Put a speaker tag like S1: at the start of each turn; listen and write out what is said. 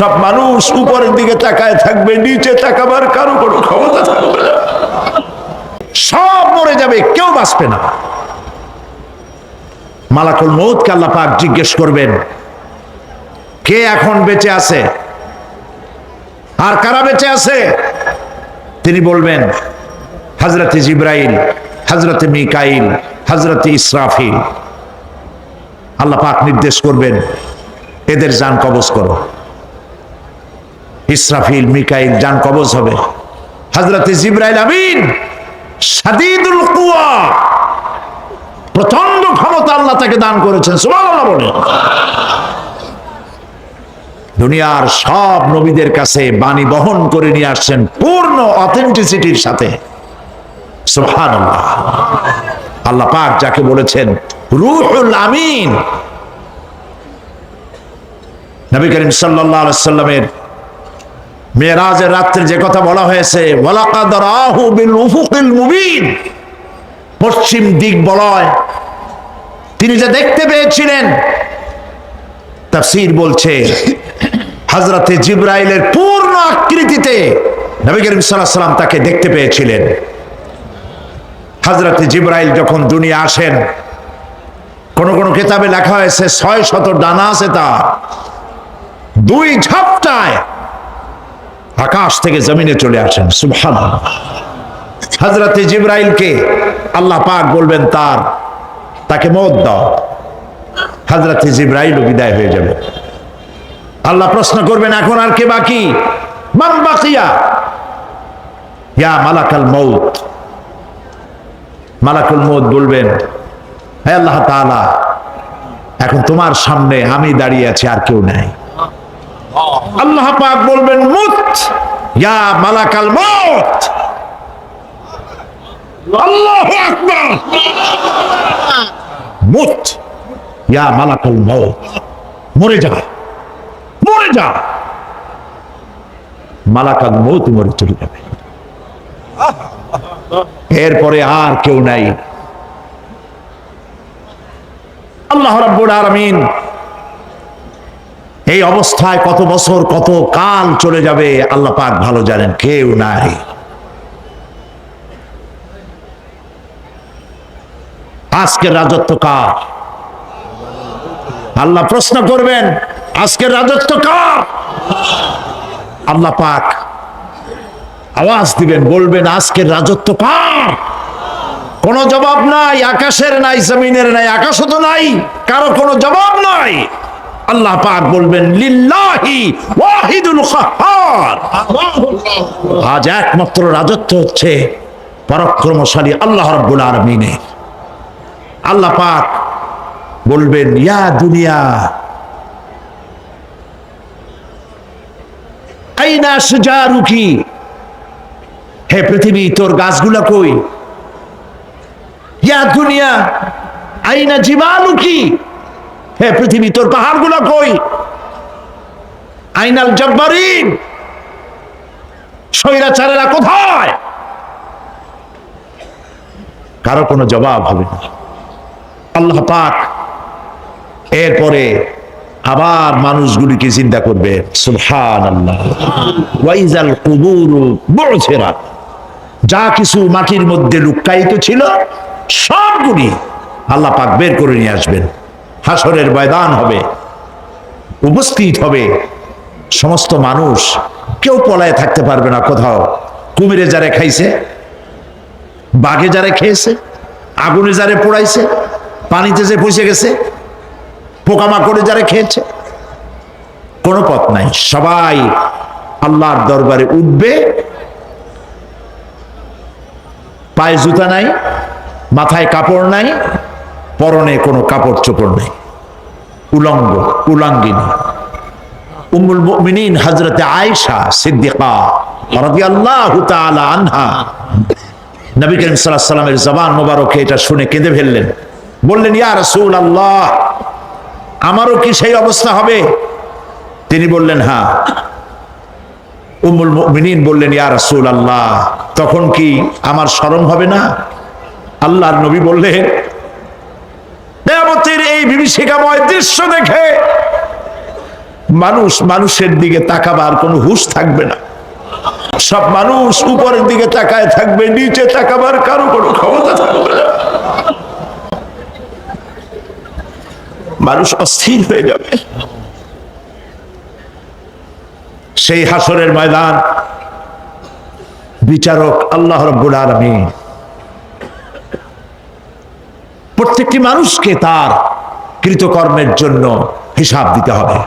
S1: সব মানুষ উপরের দিকে তাকায় থাকবে, নিচে তাকাবার কারও কোনো ক্ষমতা থাকবে না। সব মরে যাবে, কেউ বাঁচবে না। মালাকুল মৌতকে আল্লাহ পাক জিজ্ঞেস করবেন, কে এখন বেঁচে আছে? আর কারা বেঁচে আছে? তিনি বলবেন, হজরতে জিব্রাইল, হজরতে মিকাইল, হজরতে ইসরাফিল। আল্লাহ পাক নির্দেশ করবেন, এদের যান কবজ করো। ইসরাফিল, মিকাইল, যান কবজ হবে। হজরতে জিব্রাইল আমিন সাদিদুল কুয়া প্রচণ্ড ক্ষমতা আল্লাহ তাকে দান করেছেন, সুবহানাল্লাহ বলে। দুনিয়ার সব নবীদের কাছে বাণী বহন করে নিয়ে আসছেন পূর্ণ অথেন্টিসিটির সাথে। আল্লাহ পাক যাকে বলেছেন, রুহুল আমিন। নবী করিম সাল্লাল্লাহু আলাইহি সাল্লামের মেরাজের রাত্রে যে কথা বলা হয়েছে পশ্চিম দিক বলয়। তিনি যে দেখতে পেয়েছিলেন, তাফসীর বলছে, হযরতে জিব্রাইলের পূর্ণ আকৃতিতে নবী করিম সাল্লাম তাকে দেখতে পেয়েছিলেন। হযরতে জিব্রাইল যখন দুনিয়া আসেন, কোন কোন কিতাবে লেখা হয়েছে, ছয় শত ডানা আছে তা দুই ঝাপটায় আকাশ থেকে জমিনে চলে আসেন। সুবহান হজরতে জিব্রাইলকে আল্লাহ পাক বলবেন তার, তাকে মত দাও। হজরতে জিব্রাইল বিদায় হয়ে যাবে। আল্লাহ প্রশ্ন করবেন, এখন আর কে বাকি? মান বাকিয়া? ইয়া মালাকাল মৌত মালাকুল মৌত বলবেন, হে আল্লাহ তাআলা, এখন তোমার সামনে আমি দাঁড়িয়ে আছি, আর কেউ নাই। আল্লাহ পাক বলবেন, মুত মুত মরে যা মরে যা। মালাকাল মউত মরে চলে যাবে। এরপরে আর কেউ নাই। আল্লাহ রাব্বুল আলামিন এই অবস্থায় কত বছর, কত কাল চলে যাবে, আল্লাহ পাক ভালো জানেন, কেউ নাই। আজকের রাজত্ব কার? আল্লাহ প্রশ্ন করবেন, আজকের রাজত্ব কার? আল্লাহ পাক আওয়াজ দিবেন, বলবেন, আজকের রাজত্ব কার? কোন জবাব নাই, আকাশের নাই, জমিনের নাই, আকাশও তো নাই, কারও কোনো জবাব নাই। আল্লাহ পাক বলবেন, লিল্লাহি ওয়াহিদুল কাহ্হার আজ একমাত্র রাজত্ব হচ্ছে পরাক্রমশালী আল্লাহ রাব্বুল আলামিনের। আল্লাহ পাক বলবেন, ইয়া দুনিয়া, আইনা সুজারুকি হে পৃথিবী, তোর গাছগুলা কই? ইয়া দুনিয়া, আইনা জিবালুকি? হে পৃথিবী, তোর পাহাড়গুলো কই? আইনাল জব্বারিন। স্বৈরাচারেরা কোথায়? কারও কোনো জবাব হবে না। আল্লাহ পাক এরপরে আবার মানুষগুলিকে চিন্তা করবে। সুবহান আল্লাহ যা কিছু মাটির মধ্যে লুকায়িত ছিল, সবগুলি আল্লাহ পাক বের করে নিয়ে আসবেন। হাসরের ময়দান হবে, উপস্থিত হবে সমস্ত মানুষ। কেউ পলায় থাকতে পারবে না কোথাও। কুমিরে যারে খাইছে, বাঘে যারে খেয়েছে, আগুনে যারে পোড়াইছে, পানিতে যে পচে গেছে, পোকামাকড়ে যারা খেয়েছে, কোনো পথ নাই। সবাই আল্লাহর দরবারে উঠবে। পায়ে জুতা নাই, মাথায় কাপড় নাই পরনে কোনো কাপড় চোপড় নেই। উলঙ্গ, উলাঙ্গিনী। উম্মুল মুমিনিন হযরতে আয়েশা সিদ্দিকা সাল্লামের জবান মোবারকে এটা শুনে কেঁদে ফেললেন। বললেন, ইয়া রাসূলুল্লাহ, আমারও কি সেই অবস্থা হবে? তিনি বললেন হ্যাঁ। উম্মুল মুমিনিন বললেন, ইয়া রাসূলুল্লাহ, তখন কি আমার শরম হবে না? আল্লাহর নবী বললেন কিয়ামতের এই বিভীষিকাময় দৃশ্য দেখে মানুষ মানুষের দিকে তাকাবার কোনো হুশ থাকবে না। সব মানুষ উপরের দিকে তাকায় থাকবে, নিচে তাকাবার কারও কোনো ক্ষমতা থাকবে না। মানুষ অস্থির হয়ে যাবে। সেই হাসরের ময়দান, বিচারক আল্লাহ রব্বুল আলমী প্রত্যেকটি মানুষকে তার কৃতকর্মের জন্য হিসাব দিতে হবে।